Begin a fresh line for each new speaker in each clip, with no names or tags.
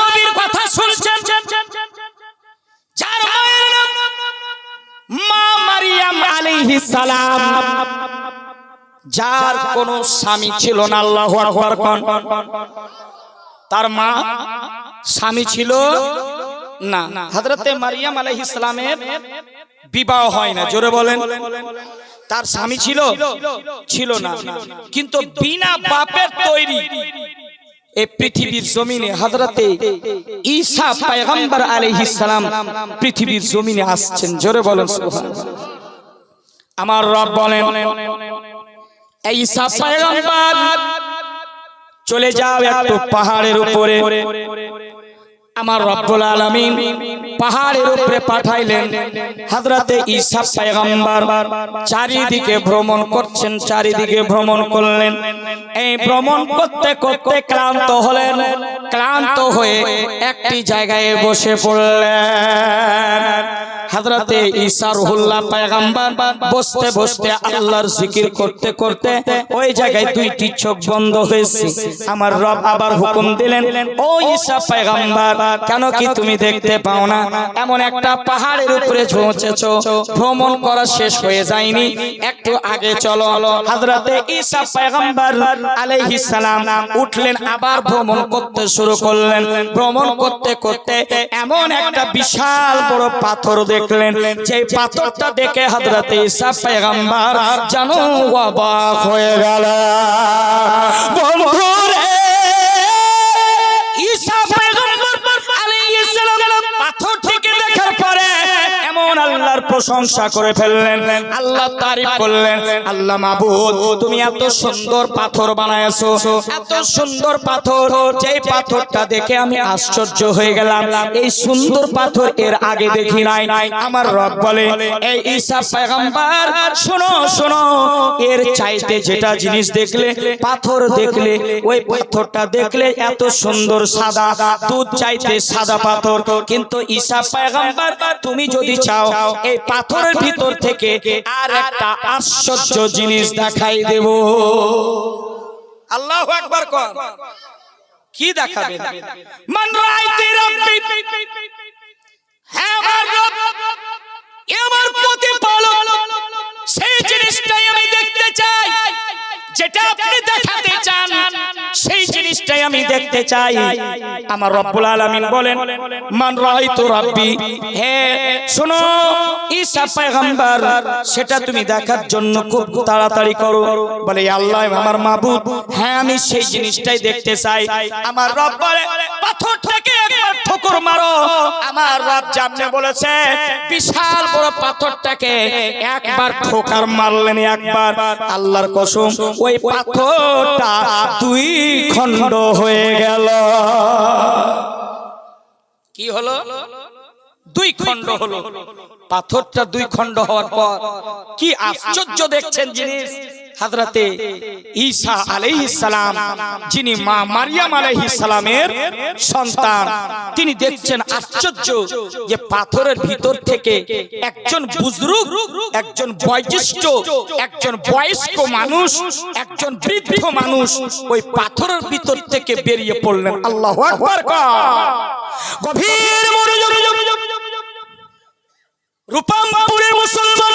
নবীর কথা শুনছেন? যার মায়ের নাম মা মারিয়াম আলাইহিস সালাম। যার কোনো স্বামী ছিল না, আল্লাহু আকবার কোন। তার মা স্বামী ছিল না। হযরতে মারিয়াম আলাইহিস সালামের বিবাহ হয় না, জোরে বলেন। তার স্বামী ছিল ছিল না। কিন্তু বিনা বাপের তৈরি এই পৃথিবীর জমিনে হজরতে ঈসা পয়গম্বর আলাইহিস সালাম পৃথিবীর জমিনে আসছেন। জোরে বলেন সুবহানাল্লাহ। আমার রব বলেন ঈসা পয়গম্বর, চলে যাও একটু পাহাড়ের উপরে। আমার রব্বুল আলামিন পাহাড়ের উপরে পাঠাইলেন। হযরতে ঈসা পয়গম্বর চারিদিকে ভ্রমণ করছেন, চারিদিকে ভ্রমণ করলেন। এই ভ্রমণ করতে করতে ক্লান্ত হলেন, ক্লান্ত হয়ে একটি জায়গায় বসে পড়লেন। হযরতে ঈসা রুহুল্লাহ পয়গম্বর বসতে বসতে আল্লাহর জিকির করতে করতে ওই জায়গায় দুইটি চোখ বন্ধ হয়েছে। আমার রব আবার হুকুম দিলেন, ও ঈসা পয়গম্বর কেন কি তুমি দেখতে পাও না? এমন একটা পাহাড়ের উপরে পৌঁছেছো ভ্রমণ করা শেষ হয়ে যায়নি। একটু আগে চলো। হযরতে ঈসা পয়গম্বর আলাইহিস সালাম উঠলেন আবার ভ্রমণ করতে শুরু করলেন। ভ্রমণ করতে করতে এমন একটা বিশাল বড় পাথর দেখলেন। যে পাথরটা দেখে হযরতে ঈসা পয়গম্বর জানো অবাক হয়ে গেল। বন্ধুরে প্রশংসা করে ফেললেন। আল্লাহ তারিফ করলেন। আল্লাহ মাবুদ, তুমি এত সুন্দর পাথর বানায়ছো এত সুন্দর পাথর, যেই পাথরটা দেখে আমি আশ্চর্য হয়ে গেলাম। এই সুন্দর পাথর এর আগে দেখি নাই। আমার রব বলে, এই ঈসা পয়গম্বর, শোনো শোনো, এর চাইতে যেটা জিনিস দেখলে, পাথর দেখলে, ওই পাথরটা দেখলে এত সুন্দর সাদা, দুধ চাইতে সাদা পাথর। কিন্তু ঈসা পয়গম্বর, তুমি যদি চাও, এই পাথরের ভিতর থেকে আর একটা আশ্চর্য জিনিস দেখাই দেব। আল্লাহ একবার কর। কি দেখাবে? মান রাইতি রব্বি। হ্যাঁ আমার রব এ আমার প্রতিপালক। সেই জিনিসটাই আমি দেখতে চাই। যেটা আপনি দেখাতে চান, সেই জিনিসটাই আমি দেখতে চাই। আমার রব্বুল আলামিন বলেন, মান রাইতু রাব্বি? হে, শোনো, ঈসা পয়গম্বর, সেটা তুমি দেখার জন্য খুব তাড়াতাড়ি করো। বলে আল্লাহ আমার মাবুদ। হ্যাঁ আমি সেই জিনিসটাই দেখতে চাই। আমার রব বলে, পাথরটাকে একবার ঠোকর মারো। আমার রব জামনে বলেছে, বিশাল বড় পাথরটাকে একবার ঠোকার মারলেন একবার। আল্লাহর কসম ওই পাথরটা দুই খণ্ড হয়ে গেল। কি হলো? দুই খণ্ড হলো। পাথরটা দুই খণ্ড হওয়ার পর কি আশ্চর্য দেখছেন জিনিস? হাজরাতে ঈসা সালাম, যিনি মা মারিয়াম সালামের সন্তান, তিনি দেখছেন আশ্চর্য যে পাথরের ভিতর থেকে একজন বুজরুক, একজন বয়োজ্যেষ্ঠ, একজন বয়স্ক মানুষ, একজন বৃদ্ধ মানুষ ওই পাথরের ভিতর থেকে বেরিয়ে পড়লেন। আল্লাহু আকবার গভীর রূপামপুরের মুসলমান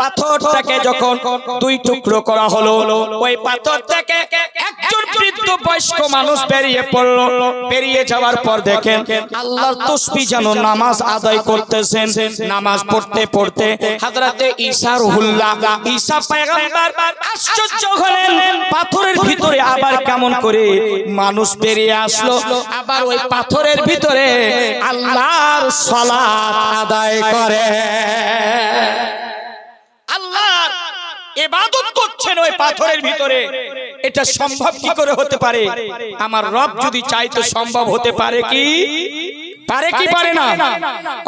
পাথরটাকে যখন দুই টুকরো করা হলো, ওই পাথর থেকে একজন বৃদ্ধ বয়স্ক মানুষ বেরিয়ে পড়ল। বেরিয়ে যাওয়ার পর দেখেন আল্লাহর তসবি যেন নামাজ আদায় করতেছেন। নামাজ পড়তে পড়তে হাজরাতে ঈসা রুহুল্লাহ, ঈসা পয়গম্বর আশ্চর্য হলেন, পাথরের ভিতরে আবার কেমন করে মানুষ বেরিয়ে আসলো। আবার ওই পাথরের ভিতরে আল্লাহর সালাত আদায় করে আল্লাহর করছেন ওই পাথরের ভিতরে, এটা সম্ভব কি করে হতে পারে? আমার রব যদি চাইতো সম্ভব হতে পারে কি? পারে কি পারে না?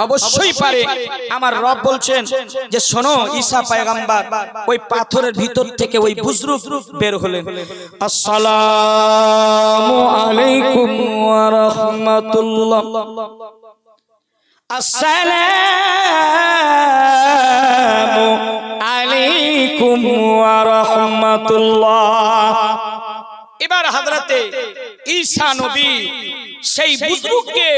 অবশ্যই পারে। আমার রব বলছেন যে শোনো, ঈসা পয়গাম্বার, ওই পাথরের ভিতর থেকে ওই বুজরুক বের হলেন। আসসালামু আলাইকুম ওয়া রাহমাতুল্লাহ। আসসালামু আলাইকুম ওয়া রাহমাতুল্লাহ। এবার হযরতে ঈসা নবী সেই বুজরুককে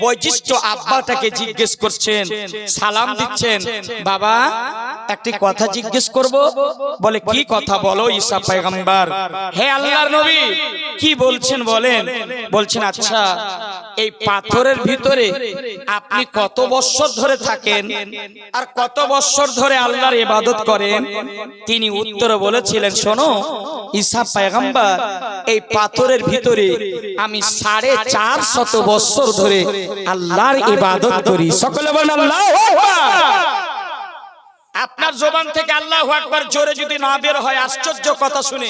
বৈশিষ্ট্য আব্বাটাকে জিজ্ঞেস করছেন সালাম দিচ্ছেন বাবা একটি কথা জিজ্ঞেস করব বলে কি কথা বলো ঈসা পয়গম্বর? হে আল্লাহর নবী কি বলছেন বলেন? বলছেন আচ্ছা এই পাথরের ভিতরে আপনি কত বছর ধরে থাকেন আর কত বছর ধরে আল্লাহর ইবাদত করেন? তিনি উত্তরে বলেছিলেন শোনো ঈসা পয়গম্বর এই পাথরের ভিতরে আমি সাড়ে চার শত বছর ধরে আল্লাহর ইবাদত করি। সকলে বলেন, আল্লাহ আপনার জবান থেকে আল্লাহ আকবার জোরে যদি না বের হয়, আশ্চর্য কথা শুনে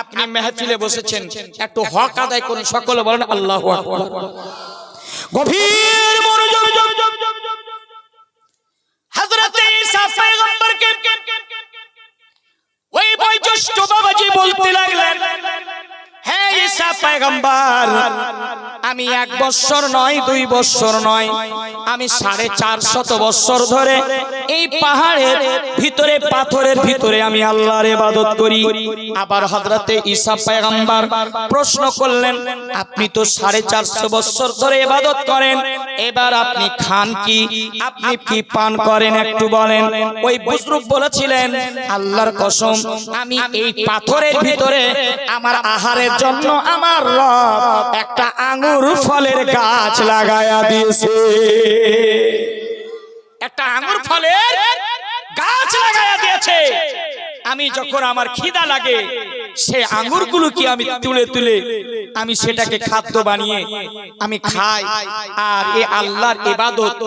আপনি মেহফিলে বসেছেন। একটু হক আদায় করুন, সকলে বলেন, আল্লাহ আকবার! গভীর মনোযোগ হযরতে ঈসা পয়গম্বরকে ওই বয়োজ্যেষ্ঠ বাবাজি বলতে লাগলেন হ্যাঁ ঈসা পয়গম্বর আমি এক বছর নয়, দুই বছর নয়। আমি সাড়ে চার শত বছর ধরে এই পাহাড়ের ভিতরে, পাথরের ভিতরে আমি আল্লাহর ইবাদত করি। আবার হযরতে ঈসা পয়গম্বর প্রশ্ন করলেন, আপনি তো সাড়ে চারশো বছর ধরে ইবাদত করেন, এবার আপনি খান কি? আপনি কি পান করেন একটু বলেন। ওই বুজরুক বলেছিলেন, আল্লাহর কসম, আমি এই পাথরের ভিতরে আমার আহারের জন্য আমার রব একটা আঙ্গুর ফলের গাছ লাগায়া দিয়েছে। একটা আঙ্গুর ফলের গাছ লাগায়া দিয়েছে। আমি যখন আমার খিদা লাগে সে আঙ্গুরগুলো কি আমি তুলে তুলে আমি সেটাকে খাদ্য বানিয়ে আমি খাই আর এ আল্লাহর ইবাদত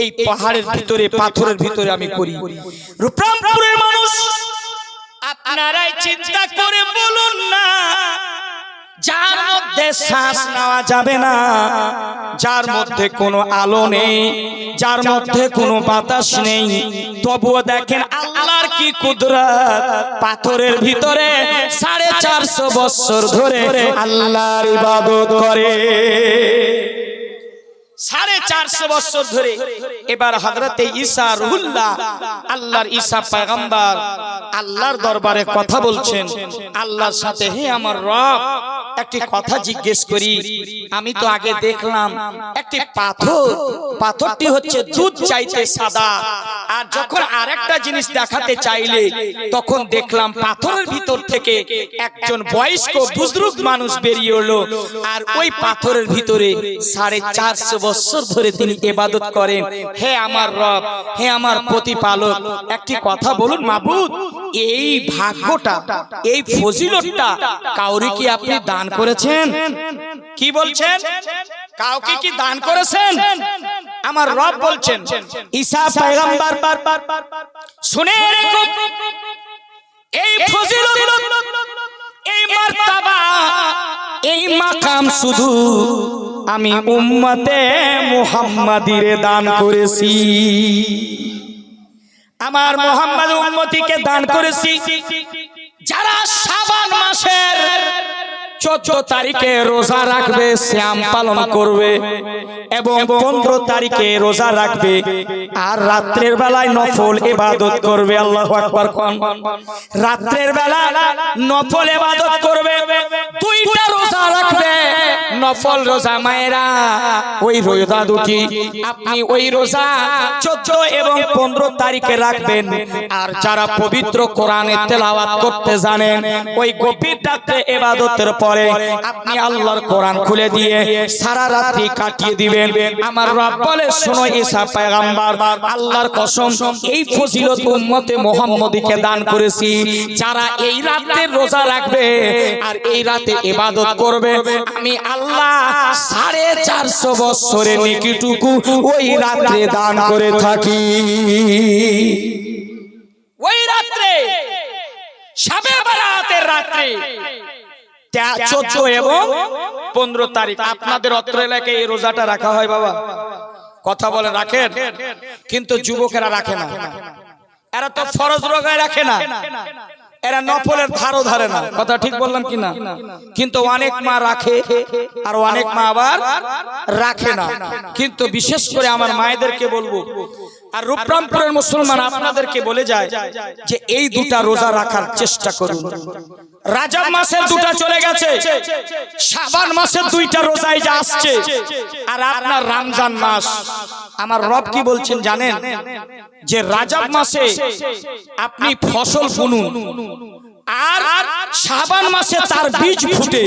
এই পাহাড়ের ভিতরে পাথরের ভিতরে আমি করি। রূপরামপুরের মানুষ আপনারাই চিন্তা করে বলুন না যার মধ্যে শ্বাস নেওয়া যাবে না যার মধ্যে কোনো আলো নেই যার মধ্যে কোনো বাতাস নেই তবুও দেখেন আল্লাহর কি কুদরত পাথরের ভিতরে সাড়ে চারশো বছর ধরে আল্লাহর ইবাদত করে। সাড়ে চারশো বছর ধরে এবার হজরতে ঈসা রুহুল্লাহ আল্লাহর ঈসা পাগাম্বার আল্লাহর দরবারে কথা বলছেন। আল্লাহর সাথে হে আমার রব একটি কথা জিজ্ঞেস করি। আমি তো আগে দেখলাম একটি পাথর পাথরটি হচ্ছে দুধ চাইতে সাদা। আর যখন আরেকটা জিনিস দেখাতে চাইলে তখন দেখলাম পাথরের ভিতর থেকে একজন বয়স্ক বুজরুগ মানুষ বেরিয়ে এলো। আর ওই পাথরের ভিতরে সাড়ে চারশো বছর ধরে তিনি এবাদত করেন। হে আমার রব হে আমার প্রতিপালক একটি কথা বলুন মাবুদ এই ভাগ্যটা এই ফজিলতটা কাউরে কি আপনি দান করেছেন? কি বলছেন? কাউকে কি দান করেছেন? আমার রব বলছেন, ঈসা পয়গম্বর, শুনে রেখো, এই ফজিলত, এই এই মাকাম শুধু আমি উম্মতে মুহাম্মাদিরে দান করেছি। আমার মোহাম্মদ উম্মতিকে দান করেছি। যারা সাবান মাসের চোদ্দ তারিখে রোজা রাখবে, শ্যাম পালন করবে এবং পনেরো তারিখে রোজা রাখবে। আর রাত্রের বেলায় নফল ইবাদত করবে, আল্লাহ আকবার কোন। রাত্রের বেলা নফল ইবাদত করবে, দুইটা রোজা রাখবে। নফল রোজা মায়েরা, ওই রোজা দুটি আপনি ওই রোজা চোদ্দ এবং পনেরো তারিখে রাখবেন। আর যারা পবিত্র কোরআনের তেলাওয়াত করতে জানেন, ওই গভীর রাত্রে এবাদতের পরে আপনি আল্লাহর কোরআন খুলে দিয়ে সারা রাত্রি কাটিয়ে দিবেন। আমার রব বলে, শোনো ঈসা পয়গাম্বার, আল্লাহর কসম, এই ফজিলত উম্মতে মুহাম্মদীকে দান করেছি। যারা এই রাতে রোজা রাখবে আর এই রাতে ইবাদত করবে, আমি আল্লাহ সাড়ে চারশো বছরের নেকিটুকু ওই রাত্রে দান করে থাকি। ওই রাত্রে, সাবে বারাতের রাত্রে চোদ্দ এবং পনেরো তারিখ। আপনাদের অত্র এলাকায় এই রোজাটা রাখা হয় বাবা। কথা বলে রাখেন। কিন্তু যুবকেরা রাখে না। এরা তো ফরজ রোগায় রাখে না। এরা নফলের ধারও ধারে না। কথা ঠিক বললাম কি না? কিন্তু অনেক মা রাখে আর অনেক মা আবার রাখে না। কিন্তু বিশেষ করে আমার মায়েদেরকে বলব আর রূপরামপুরের মুসলমান আপনাদেরকে বলে যায় যে এই দুটা রোজা রাখার চেষ্টা করুন। রাজাব মাসের দুটা চলে গেছে, শাবান মাসের দুইটা রোজায় যা আসছে, আর আপনার রমজান মাস। আমার রব কি বলছেন জানেন? যে রাজাব মাসে আপনি ফসল বুনুন, আর শাবান মাসে তার বীজ ফুটে,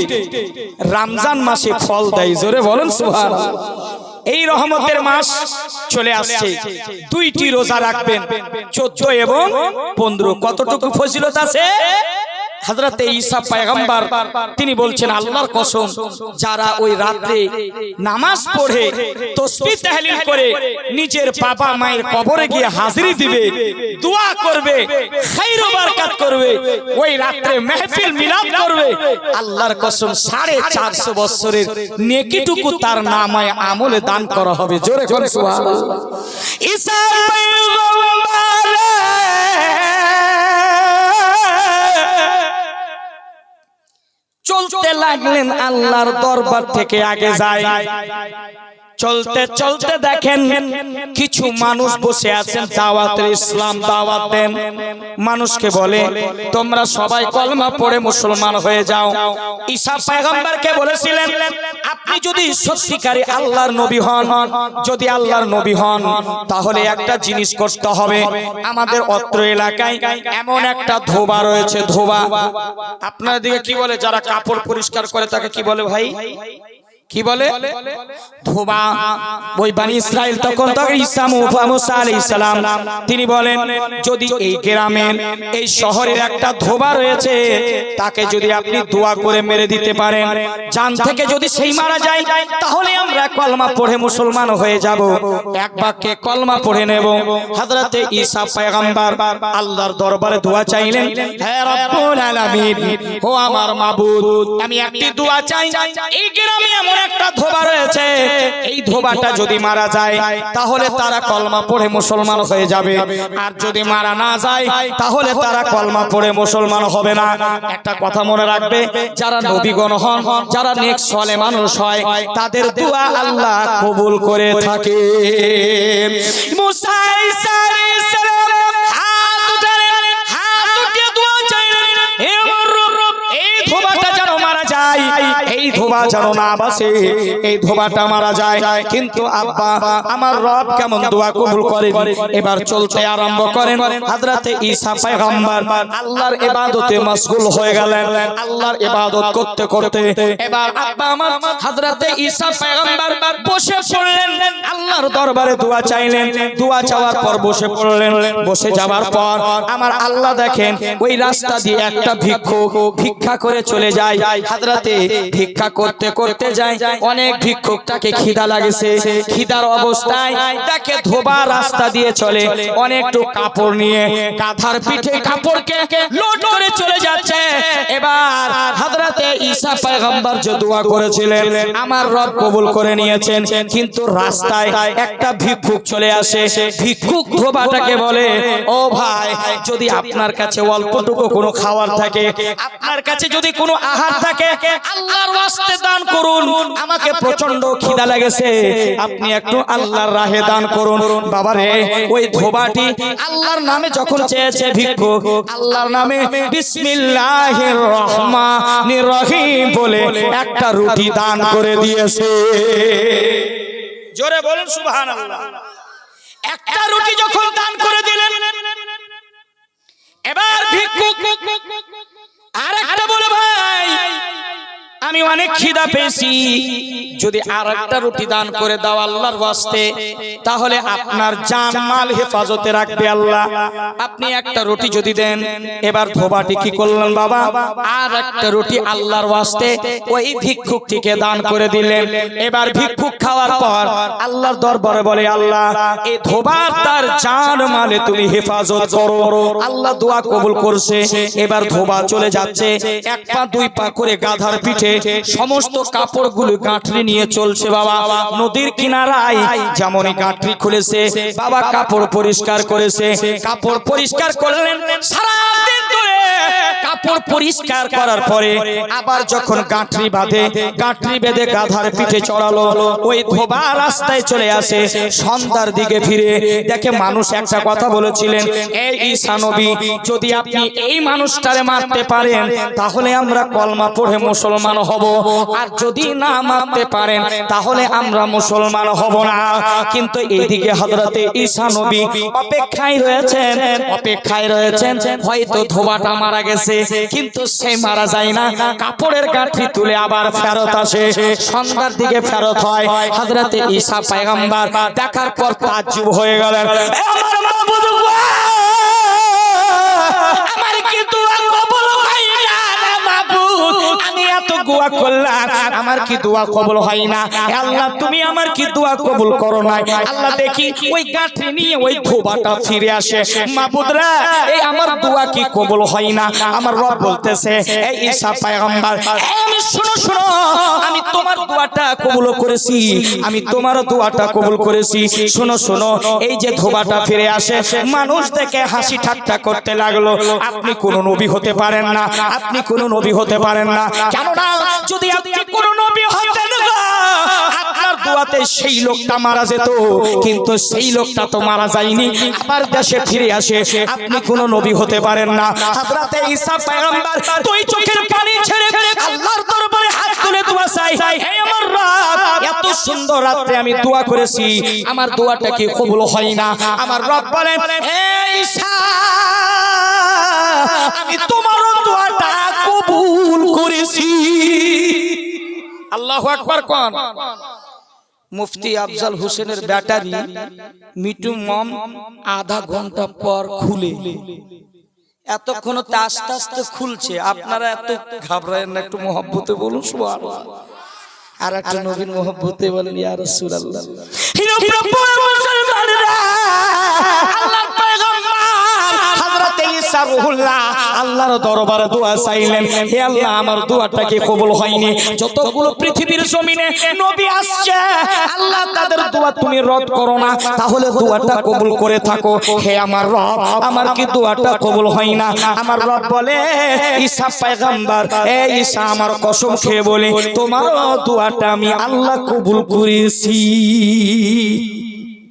রমজান মাসে ফল দেয়। জোরে বলেন সুহার এই রহমতের মাস চলে আসছে। দুইটি রোজা রাখবেন চোদ্দ এবং পনেরো। কতটুকু ফজিলত আছে? হজরতে ঈসা পায়গাম্বার, তিনি বলছেন, আল্লাহর কসম, যারা ওই রাত্রে নামাজ পড়ে তসবিহ তাহলিল করে নিজের বাবা মায়ের কবরে গিয়ে হাজিরি দিবে, দোয়া করবে, খাইর বারকাত করবে, ওই রাত্রে মেহফিল মিলাদ করবে, আল্লাহর কসম সাড়ে চারশো বছরের নেকিটুকু তার নামায় আমলে দান করা হবে। জোরে করে ঈসা পয়গম্বর চলতে লাগলেন আল্লাহর দরবার থেকে আগে যায়। চলতে চলতে দেখেন, কিছু মানুষ বসে আছেন দাওয়াতের ইসলাম দাওয়াত। দেন মানুষকে বলে, তোমরা সবাই কলমা পড়ে মুসলমান হয়ে যাও। ঈসা পয়গম্বরকে বলেছিলেন, আপনি যদি সত্যিকারী আল্লাহর নবী হন, যদি আল্লাহর নবী হন, তাহলে একটা জিনিস করতে হবে। আমাদের অত্র এলাকায় এমন একটা ধোবা রয়েছে, ধোবা। আপনার দিকে কি বলে? যারা কাপড় পরিষ্কার করে তাকে কি বলে ভাই? কি বলে? ধোবা। ওই বানি ইসরাইল তখন তখন ঈসা মুসা আলাইহিস সালাম। তিনি বলেন, যদি এই গ্রামের, এই শহরের একটা ধোবা রয়েছে, তাকে যদি আপনি দোয়া করে মেরে দিতে পারেন জান থেকে যদি সেই মারা যায়, তাহলে আমরা কলমা পড়ে মুসলমান হয়ে যাব। এক বাক্যে কলমা পড়ে নেব। হযরতে ঈসা পয়গম্বর আল্লাহর দরবারে দোয়া চাইলেন, হে রব্বুল আলামিন, ও আমার মাবুদ, আমি একটি দোয়া চাই। এই গ্রামে এমন একটা ধোবা রয়েছে। এই ধোবাটা যদি মারা যায়, তাহলে তারা কলমা পড়ে মুসলমান হয়ে যাবে। আর যদি মারা না যায়, তাহলে তারা কলমা পড়ে মুসলমান হবে না। একটা কথা মনে রাখবে, যারা নবীগণ হন, যারা নেক সলে মানুষ হয়, তাদের দোয়া আল্লাহ কবুল করে থাকে। মুসা এই ধোবা যেন না, বাসে। এই ধোবাটা মারা যায়। কিন্তু আব্বা, আমার রব কেমন দোয়া কবুল করেন? এবার চলতে আরম্ভ করেন। হযরতে ঈসা পয়গম্বর আল্লাহর ইবাদতে মশগুল হয়ে গেলেন। আল্লাহর ইবাদত করতে করতে এবার আব্বা আমার হযরতে ঈসা পয়গম্বর বসে পড়লেন। আল্লাহর দরবারে দোয়া চাইলেন। দোয়া চাওয়ার পর বসে পড়লেন। বসে যাওয়ার পর আমার আল্লাহ দেখেন, ওই রাস্তা দিয়ে একটা ভিক্ষুক ভিক্ষা করে চলে যায়। হাজরাতে ভিক্ষা করতে করতে যায় অনেক ভিক্ষুকটাকে খিদা লাগেছে। খিদার অবস্থায় তাকে ধোবা রাস্তা দিয়ে চলে। অনেকটু কাপড় নিয়ে কাঁথার পিঠে কাপড়কে লোড করে চলে যাচ্ছে। এবার হাজরাতে ঈসা পয়গম্বর যে দোয়া করেছিলেন, আমার রব কবুল করে নিয়েছেন। কিন্তু রাস্তায় একটা ভিক্ষুক চলে আসে। ভিক্ষুক ধোবাটাকে বলে, ও ভাই, যদি আপনার কাছে অল্পটুকু কোনো খাবার থাকে, আপনার কাছে যদি কোনো আহার থাকে, আল্লাহর ওয়াস্তে দান করুন। আমাকে প্রচণ্ড খিদা লেগেছে। আপনি একটু আল্লাহর রাহে দান করুন। বাবারে, ওই ধোবাটি আল্লাহর নামে যখন চেয়েছে ভিক্ষুক, আল্লাহর নামে বিসমিল্লাহির রহমানির রহিম বলে একটা রুটি দান করে দিয়েছে। জোরে বলেন, সুবহানাল্লাহ। একটা রুটি যখন দান করে দিলেন, এবার ভিক্ষুক আর একটা বলে, ভাই, আমি অনেক খিদা পেয়েছি। যদি আর একটা রুটি দান করে দাও আল্লাহর ওয়াস্তে, তাহলে আপনার জান, মাল হেফাজতে রাখবে আল্লাহ। আপনি একটা রুটি যদি দেন, এবার ধোবাটি কি করলেন বাবা? আর একটা রুটি আল্লাহর ওয়াস্তে, ওই ভিক্ষুকটিকে দান করে দিলেন। এবার ভিক্ষুক খাওয়ার পর আল্লাহর দরবারে বলে, আল্লাহ, এই ধোবার তার জান, মালে তুমি হেফাজত করো। আল্লাহ দোয়া কবুল করছে। এবার ধোবা চলে যাচ্ছে। এক পা, দুই পা করে গাধার পিঠে সমস্ত কাপড়গুলো গাঁঠরি নিয়ে চলছে বাবা। নদীর কিনারায় যেমনই গাঁঠরি খুলেছে, বাবা কাপড় পরিষ্কার করেছে, কাপড় পরিষ্কার করলেন ধরে। কাপড় পরিষ্কার করার পরে আবার যখন গাঁঠরি বাঁধে, গাঁঠরি বেঁধে গাধার পিঠে চড়ালো, ওই ধোবা রাস্তায় চলে আসে। সন্ধ্যার দিকে ফিরে দেখে মানুষ একটা কথা বলেছিলেন, এই ঈসা নবী, যদি আপনি এই মানুষটারে মারতে পারেন, তাহলে আমরা কলমা পড়ে মুসলমান হব। আর যদি না মারতে পারেন তাহলে আমরা মুসলমান হব না। কিন্তু এইদিকে হযরতে ঈসা নবী অপেক্ষায় রয়েছেন অপেক্ষায় রয়েছেন, হয়তো ধোবাটা মারা গেছে, কিন্তু সে মারা যায় না। কাপড়ের গাঁঠি তুলে আবার ফেরত আসে, সন্ধ্যার দিকে ফেরত হয়। হযরতে ঈসা পয়গম্বর দেখার পর তাজ্জুব হয়ে গেলেন! আমার দোয়া করলাম আমার কি দোয়া কবুল হয় না? আল্লাহ তুমি আমার কি দোয়া কবুল করো না আল্লাহ দেখি ওই গাঁঠি নিয়ে ওই ধোবাটা ফিরে আসে। মাবুদরা এই আমার দোয়া কি কবুল হয় না? আমার রব বলতেছে এই ঈসা পয়গম্বর আমি শুনো শুনো আমি তোমার দোয়াটা কবুল করেছি। আমি তোমার দোয়াটা কবুল করেছি। শোনো শোনো এই যে ধোবাটা ফিরে আসে মানুষ দেখে হাসি ঠাট্টা করতে লাগল। আপনি কোন নবী হতে পারেন না। আপনি কোন নবী হতে পারেন না। কেননা যদি আপনি কোন নবী হতেন আপনার দোয়াতে সেই লোকটা মারা যেত। কিন্তু সেই লোকটা তো মারা যায়নি, আবার দেশে ফিরে আসে। আপনি কোন নবী হতে পারেন না। ঈসা পয়গম্বর দুই চোখের পানি ছেড়ে আল্লাহর দরবারে হাত তুলে দোয়া চাই হে আমার রব, এত সুন্দর রাত্রে আমি দোয়া করেছি। আমার দোয়াটা কি কবুল হয় না? আমার রব বলেন, হে ঈসা, আমি তোমার আল্লাহু আকবার কোন। মুফতি আফজাল হোসেনের ব্যাটারি মিটু মম আধা ঘণ্টা পর খুলে। এতক্ষণ তো আস্তে আস্তে খুলছে। আপনারা এত ঘাবড়ায়েন না একটু মহব্বতে বলুন সুবহানাল্লাহ। আর একটা নবীন মহব্বতে বলেন ইয়া রাসূলুল্লাহ। আল্লাহর দোয়া চাইলেন, হে আল্লাহ, আমার দোয়াটা কি কবুল হয়নি? যতগুলো পৃথিবীর জমিনে নবী আসছে, আল্লাহ তাদের দোয়া তুমি রদ করো না, তাহলে দোয়াটা কবুল করে থাকো। হে আমার রব, আমার কি দোয়াটা কবুল হয় না? আমার রব বলে এ আমার কসম খেয়ে বলে, তোমার দোয়াটা আমি আল্লাহ কবুল করেছি।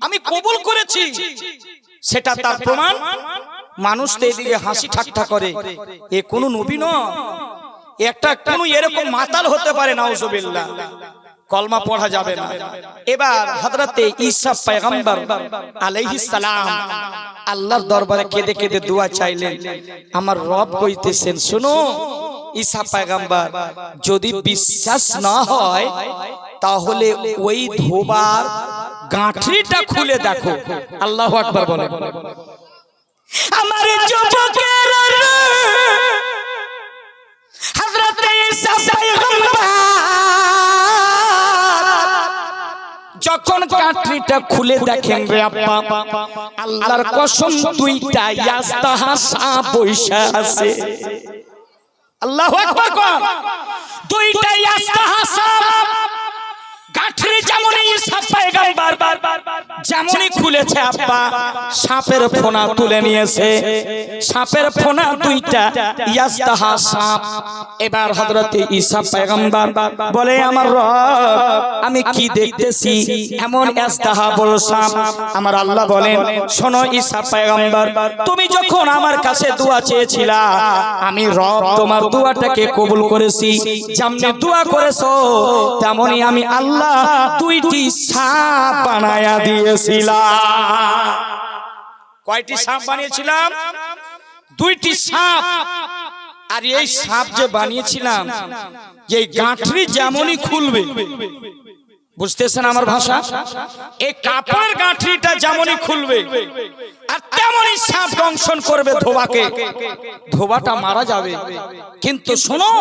আমি কবুল করেছি, সেটা তার প্রমাণ। মানুষ তো এদিকে হাসি ঠাট্টা করে। এ কোন নবী নয়। একটা কোন এরকম মাতাল হতে পারে নাউজুবিল্লাহ। কলমা পড়া যাবে না। এবার হযরতে ঈসা পয়গম্বর আলাইহিস সালাম আল্লাহর দরবারে কেঁদে কেঁদে দোয়া চাইলেন। আমার রব কইতেছেন শুনো ঈসা পয়গম্বর যদি বিশ্বাস না হয় তাহলে ওই ধোবার গাঁঠরিটা খুলে দেখো। আল্লাহু আকবার বলেন। আমার যুবকের যখন কাঠরিটা খুলে দেখেন রে আব্বা, আল্লাহর কসম দুইটা ইয়াস্তাহা সাপ বৈশা আছে। আল্লাহু আকবার দুইটা ইয়াস্তাহা সাপ গাঠরি যেমনই ঈসা পয়গম্বর যেমনই খুলেছে সাপের ফোনা তুলে নিয়েছে। সাপের ফোনা দুইটা সাপ। এবার ঈসা পয়গম্বর বলে, আমার রব, আমি কি দেখতেছি? এমন বড় সাপ। আমার আল্লাহ বলেন, শোনো ঈসা পয়গম্বর, তুমি যখন আমার কাছে দোয়া চেয়েছিলা, আমি রব তোমার দোয়াটাকে কবুল করেছি। যেমনি দোয়া করেছ, তেমনি আমি আল্লাহ দুইটি সাপ বানায়া দিয়েছিলাম কয়টি সাপ বানিয়েছিলাম? দুইটি সাপ। আর এই সাপ যে বানিয়েছিলাম, এই গাঁঠরি যেমনই খুলবে। বুঝতেছেন আমার ভাষা? এই কাপড়ের গাঁঠরিটা যেমনই খুলবে, আর তেমনই সাপ দংশন করবে ধোবাকে। ধোবাটা মারা যাবে। কিন্তু শোনো,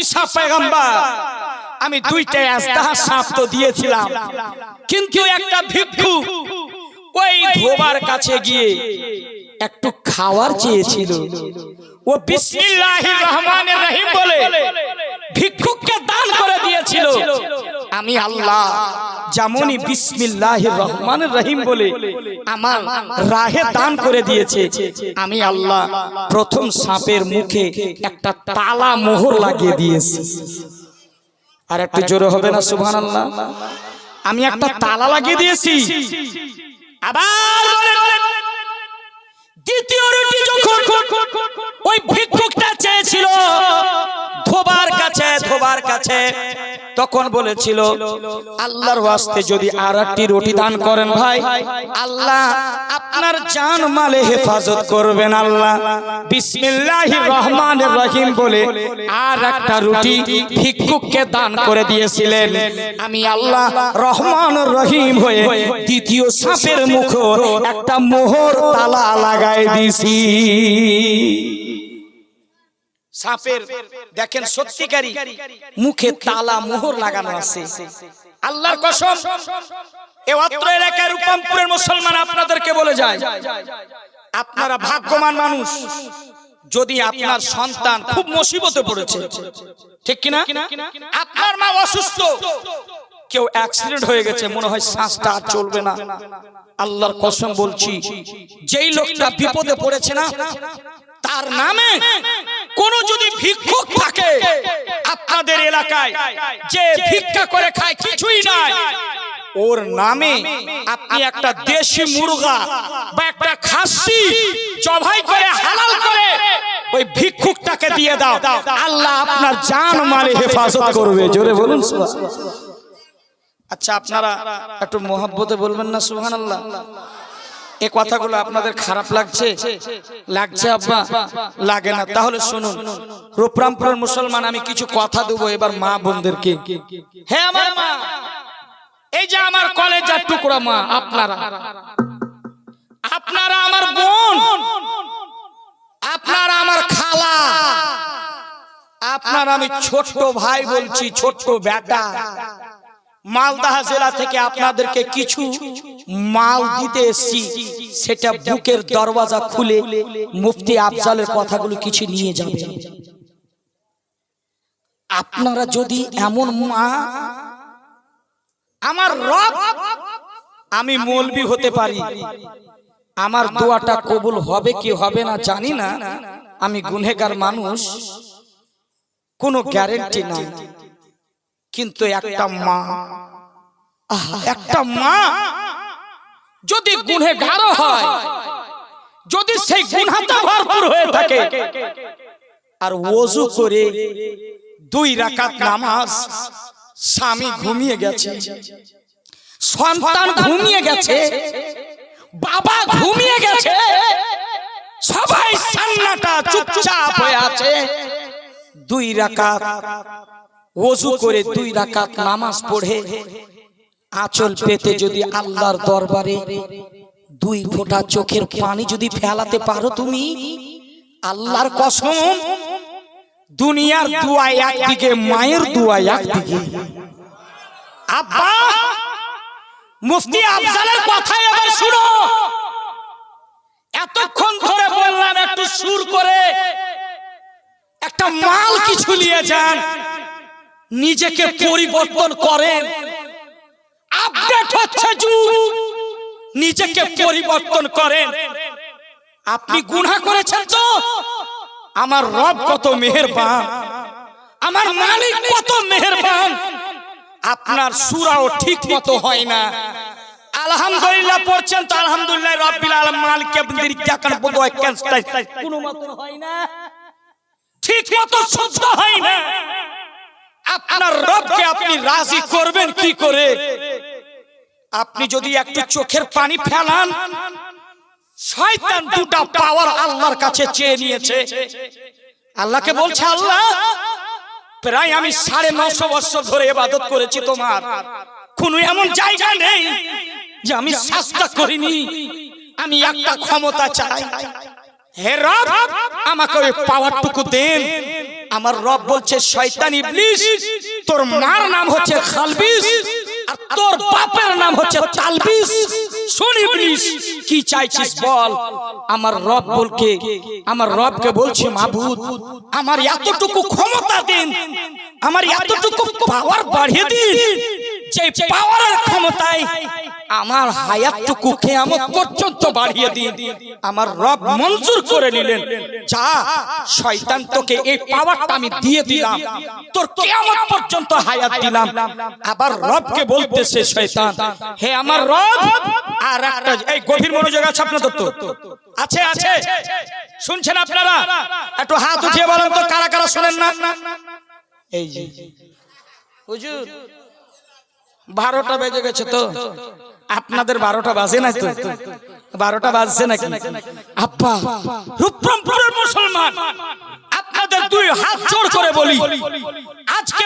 ঈশা পেগম্বর আমি দুইটা আস্তাহা সাপ তো দিয়েছিলাম। কিন্তু একটা ভিক্ষু ওই ধোবার কাছে গিয়ে একটু খাওয়ার চেয়েছিল। ও বিসমিল্লাহির রহমানির রহিম বলে ভিক্ষুককে দান করে দিয়েছিল। আমি আল্লাহ যেমনই বিসমিল্লাহির রহমানির রহিম বলে আমার রাহে দান করে দিয়েছে। আমি আল্লাহ প্রথম সাপের মুখে একটা তালা মোহর লাগিয়ে দিয়েছি। আর একটু জোরে হবে না সুবহানাল্লাহ? আমি একটা তালা লাগিয়ে দিয়েছি। আবার দ্বিতীয় রুটি যখন ওই ভিক্ষুকটা চেয়েছিল ধোবার কাছে ধোবার কাছে তখন বলেছিল আল্লাহর ওয়াস্তে যদি আর একটি রুটি দান করেন ভাই আল্লাহ আপনার জান মালে হেফাজত করবেন আল্লাহ। বিসমিল্লাহির রহমানির রহিম বলে আর একটা রুটি ভিক্ষুককে দান করে দিয়েছিলেন। আমি আল্লাহ রহমান রহিম হয়ে দ্বিতীয় সাপের মুখ একটা মোহর তালা লাগাই দিছি সাপের দেখেন সত্যিকারী মুখে তালা মোহর লাগানো আছে। আল্লাহর কসম এ অত্র এলাকার রূপমপুরের মুসলমান আপনাদেরকে বলে যায় আপনারা ভাগ্যবান মানুষ। যদি আপনার সন্তান খুব মুসিবতে পড়েছে। ঠিক কিনা? আপনার মা অসুস্থ। কেউ অ্যাক্সিডেন্ট হয়ে গেছে মনে হয় শ্বাসটা আর চলবে না। আল্লাহর কসম বলছি যেই লোকটা বিপদে পড়েছে না তার নামে কোন যদি ভিক্ষুক থাকে আপনাদের এলাকায়, যে ভিক্ষা করে খায় কিছুই নাই। ওর নামে আপনি একটা দেশি মুরগা বা একটা খাসি জবাই করে, হালাল করে ওই ভিক্ষুকটাকে দিয়ে দাও। আল্লাহ আপনার জান মালে হেফাজত করবে। জোরে বলুন আচ্ছা আপনারা একটু মোহাব্বতে বলবেন না সুহান আল্লাহ এ কথাগুলো আপনাদের খারাপ লাগছে? লাগছে আব্বা, লাগে না। তাহলে শুনুন, রূপরামপুরের মুসলমান, আমি কিছু কথা দেবো এবার মা বোনদেরকে। হ্যাঁ আমার মা, এই যে আমার কলেজের টুকরা মা, আপনারা। আপনারা আমার বোন। আপনারা আমার খালা। আপনার আমি ছোট্ট ভাই বলছি, ছোট্ট বেটা। মালদাহ জেলা থেকে আপনাদেরকে কিছু মাল দিতে এসছি। সেটা বুকের দরওয়াজা খুলে মুফতি আফজালের কথাগুলো কিছু নিয়ে যাবে। আপনারা যদি এমন মা, আমার রব, আমি মৌলবি হতে পারি। আমার দোয়াটা কবুল হবে কি হবে না জানি না। আমি গুনেগার মানুষ, কোনো গ্যারেন্টি নাই। কিন্তু একটা মা। একটা মা। যদি গুনে গারো হয় যদি সেই গুনহাতে ভরপুর হয়ে থাকে আর ওযু করে দুই রাকাত নামাজ স্বামী ঘুমিয়ে গেছে। সন্তান ঘুমিয়ে গেছে। বাবা ঘুমিয়ে গেছে। সবাই সান্নাটা চুপচাপ হয়ে আছে। দুই রাকাত ওযু করে দুই রাকাত নামাজ পড়ে। আঁচল পেতে যদি আল্লাহর দরবারে দুই ফোঁটা চোখের পানি যদি ফেলাতে পারো তুমি আল্লাহর কসম দুনিয়ার দুয়া একদিকে মায়ের দুয়া একদিকে। আব্বা! মুফতি আফজালের কথা এবার শুনো। এতক্ষণ ধরে বললাম একটু সুর করে। একটা মাল কিছু নিয়ে যান নিজেকে পরিবর্তন করেন। আপডেট হচ্ছে যুগ। নিজেকে পরিবর্তন করেন। আপনি গুনাহ করেছেন তো? আমার রব কত মেহেরবান। আমার মালিক কত মেহেরবান। আপনার সুরাও ঠিক মতো হয় না। আলহামদুলিল্লাহ পড়ছেন তো, আলহামদুলিল্লাহ রব্বিল আলামিন মালিক আপনাদের কাকান বন্ধ হয় ক্যান্সার কোনো মতো হয় না। ঠিক মতো শুদ্ধ হয় না। আপনার রবকে আপনি রাজি করবেন কি করে? আপনি যদি একটু চোখের পানি ফেলান, শয়তান দুটা পাওয়ার আল্লাহর কাছে চেয়ে নিয়েছে। আল্লাহকে বলছে, আল্লাহ, প্রায় আমি সাড়ে নশো বছর ধরে এবাদত করেছি তোমার। কোন এমন জায়গা নেই যে আমি শাস্তা করিনি। আমি একটা ক্ষমতা চাই। হে রব, আমাকে ওই পাওয়ারটুকু দেন। আমার রব বলছে, শয়তান ইবলিস, তোর মার নাম হচ্ছে খালবিস, আর তোর বাপের নাম হচ্ছে তালবিস। শুন ইবলিস, কি চাইছিস বল? আমার রব বলকে, আমার রবকে বলছে, মাবুদ, আমার এতটুকু ক্ষমতা দিন, আমার এতটুকু পাওয়ার বাড়িয়ে দিন, যে পাওয়ারের ক্ষমতায় আমার হায়াতটুকু কেয়ামত পর্যন্ত বাড়িয়ে দিন। আমার রব মঞ্জুর করে নিলেন। যা শয়তান তোকে এই পাওয়ারটা আমি দিয়ে দিলাম। তোর কেয়ামত পর্যন্ত হায়াত দিলাম। আবার রবকে বলতেছে শয়তান হে আমার রব আর একটা এই গভীর মনোযোগ আছে আপনাদের তো। আছে আছে। শুনছেন আপনারা? একটু হাত উঠিয়ে বলেন তো কারা কারা শোনেন না? এই যে। হুজুর বারোটা বেজে গেছে তো। আপনাদের বারোটা বাজে না তো? বারোটা বাজছে নাকি? আব্বা রূপরমপুরের মুসলমান, আপনাদের দুই হাত জোর করে বলি। আজকে